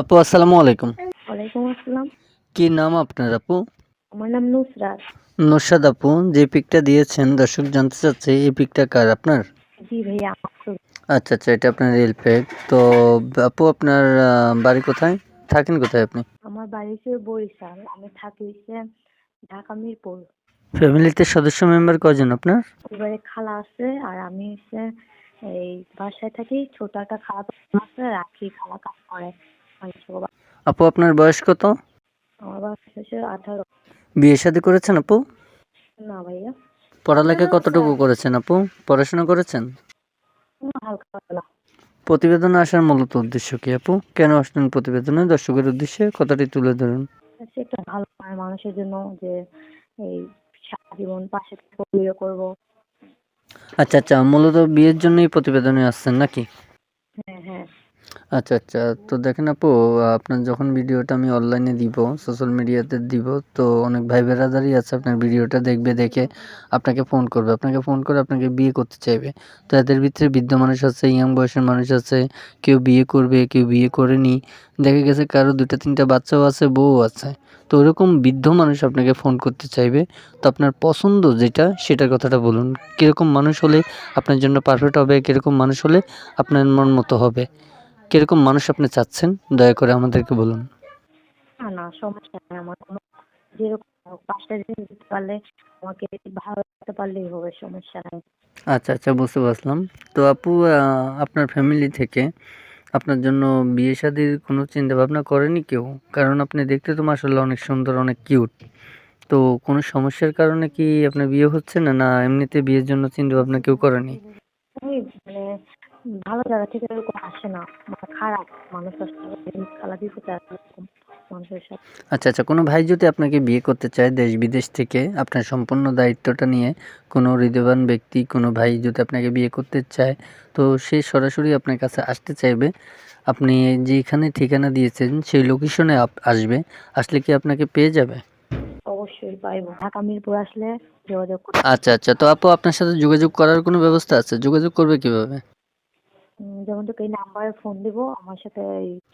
আপু আসসালামু আলাইকুম। ওয়ালাইকুম আসসালাম। কি নাম আপনার আপু? আমার নাম নুসরাত। নৌশাদ আপু যে পিকটা দিয়েছেন দর্শক জানতে চাচ্ছে এই পিকটা কার আপনার? জি ভাইয়া আচ্ছা আচ্ছা এটা আপনার রিল পিক তো আপু আপনার বাড়ি কোথায়? থাকেন কোথায় আপনি? আমার বাড়ি হচ্ছে বরিশাল। আমি থাকি হচ্ছে ঢাকা মিরপুর। ফ্যামিলিতে সদস্য মেম্বার কজন আপনার? এবারে খালা আছে আর আমি হচ্ছে এই বাসায় থাকি ছোট একটা খালা আছে রাখি খালা কাজ করে। আপু আপনার বয়স কত? আমার বাসা হচ্ছে আঠারো। বিয়ে শাদী করেছেন আপু? না ভাইয়া। পড়ালেখা কতটুকু করেছেন আপু? পড়াশোনা করেছেন? না, হালকা পাতলা। আসার মূলত উদ্দেশ্য কি আপু? কেন আসলেন প্রতিবেদনে? দর্শকের উদ্দেশ্যে কথাটি তুলে ধরুন। একটা ভালো মানে মানুষের জন্য যে এই জীবন পাশে বিয়ে করব। আচ্ছা আচ্ছা মূলত বিয়ের জন্যই প্রতিবেদনে আসছেন নাকি? হ্যাঁ হ্যাঁ। আচ্ছা আচ্ছা। তো দেখেন আপু, আপনার যখন ভিডিওটা আমি অনলাইনে দিব সোশ্যাল মিডিয়াতে দিব, তো অনেক ভাই বেরাদারই আছে আপনার ভিডিওটা দেখবে, দেখে আপনাকে ফোন করবে। আপনাকে ফোন করে আপনাকে বিয়ে করতে চাইবে। তো এদের ভিতরে বৃদ্ধ মানুষ আছে ইয়াং বয়সের মানুষ আছে, কেউ বিয়ে করবে, কেউ বিয়ে করেনি দেখা গেছে কারও দুটো তিনটা বাচ্চাও আছে বউ আছে। তো ওরকম বৃদ্ধ মানুষ আপনাকে ফোন করতে চাইবে। তো আপনার পছন্দ যেটা, সেটার কথাটা বলুন। কীরকম মানুষ হলে আপনার জন্য পারফেক্ট হবে, কীরকম মানুষ হলে আপনার মন মতো হবে। কীরকম মানুষ আপনি চাচ্ছেন? দয়া করে আমাদেরকে বলুন। না না সমস্যা নেই আমার কোনো। যেরকম পাঁচটা দিন দিতে পারলে আমাকে ভালো রাখতে পারলেই হবে সমস্যা নেই। আচ্ছা আচ্ছা বুঝতে পারলাম। তো আপু আপনার ফ্যামিলি থেকে আপনার জন্য বিয়ে শাদির কোনো চিন্তা ভাবনা করেনি কেউ? কারণ আপনি দেখতে তো মাসাল্লাহ অনেক সুন্দর অনেক কিউট তো কোনো সমস্যার কারণে কি আপনার বিয়ে হচ্ছে না না এমনিতে বিয়ের জন্য চিন্তা ভাবনা কেউ করেনি? মানে ভালো জায়গা থেকে এরকম আসে না মানে খারাপ মানুষ আসলে কালা বিপদে আসে এরকম মানুষের সাথে। আচ্ছা আচ্ছা কোনো ভাই যদি আপনাকে বিয়ে করতে চায় দেশ বিদেশ থেকে আপনার সম্পূর্ণ দায়িত্বটা নিয়ে কোনো হৃদয়বান ব্যক্তি কোনো ভাই যদি আপনাকে বিয়ে করতে চায় তো সে সরাসরি আপনার কাছে আসতে চাইবে। আপনি যেখানে ঠিকানা দিয়েছেন সেই লোকেশনে আসবে। আসলে কি আপনাকে পেয়ে যাবে? অবশ্যই পাইবো। ঢাকা মিরপুর আসলে যোগাযোগ আচ্ছা আচ্ছা তো আপু আপনার সাথে যোগাযোগ করার কোনো ব্যবস্থা আছে? যোগাযোগ করবে কীভাবে? যেমন তোকে এই নাম্বারে ফোন দিব, আমার সাথে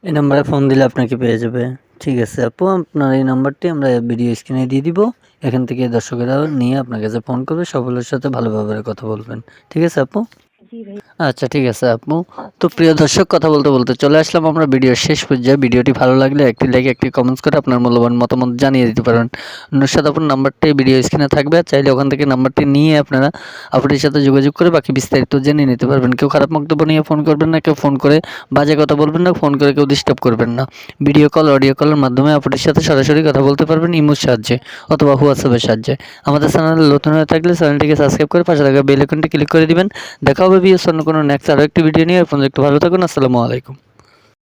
এই নাম্বারে ফোন দিলে আপনাকে পেয়ে যাবে। ঠিক আছে আপু, আপনার এই নাম্বারটি আমরা ভিডিও স্ক্রিনে দিয়ে দিব। এখান থেকে দর্শকেরা নিয়ে আপনার কাছে ফোন করবে সকলের সাথে ভালোভাবে কথা বলবেন। ঠিক আছে আপু? আচ্ছা ঠিক আছে আপু। তো প্রিয় দর্শক, কথা বলতে বলতে চলে আসলাম আমরা ভিডিওর শেষ পর্যায়ে। ভিডিওটি ভালো লাগলে একটি লাইক একটি কমেন্টস করে আপনার মূল্যবান মতামত জানিয়ে দিতে পারেন। নুরসাদ আপুর নাম্বারটি ভিডিও স্ক্রিনে থাকবে। চাইলে ওখান থেকে নাম্বারটি নিয়ে আপনারা আপুটির সাথে যোগাযোগ করে বাকি বিস্তারিত জেনে নিতে পারবেন। কেউ খারাপ বক্তব্য নিয়ে ফোন করবেন না, কেউ ফোন করে বাজে কথা বলবেন না ফোন করে কেউ ডিস্টার্ব করবেন না। ভিডিও কল অডিও কলের মাধ্যমে আপুটির সাথে সরাসরি কথা বলতে পারবেন ইমোর সাহায্যে অথবা হোয়াটসঅ্যাপের সাহায্যে। আমাদের চ্যানেলে নতুন হয়ে থাকলে চ্যানেলটিকে সাবস্ক্রাইব করে পাশে থাকা বেল ক্লিক করে দিবেন। দেখা হবে বিএস অন্য কোনো নেক্সট আরও একটি ভিডিও নিয়ে আপনাদের একটু ভালো থাকুন আসসালামু আলাইকুম।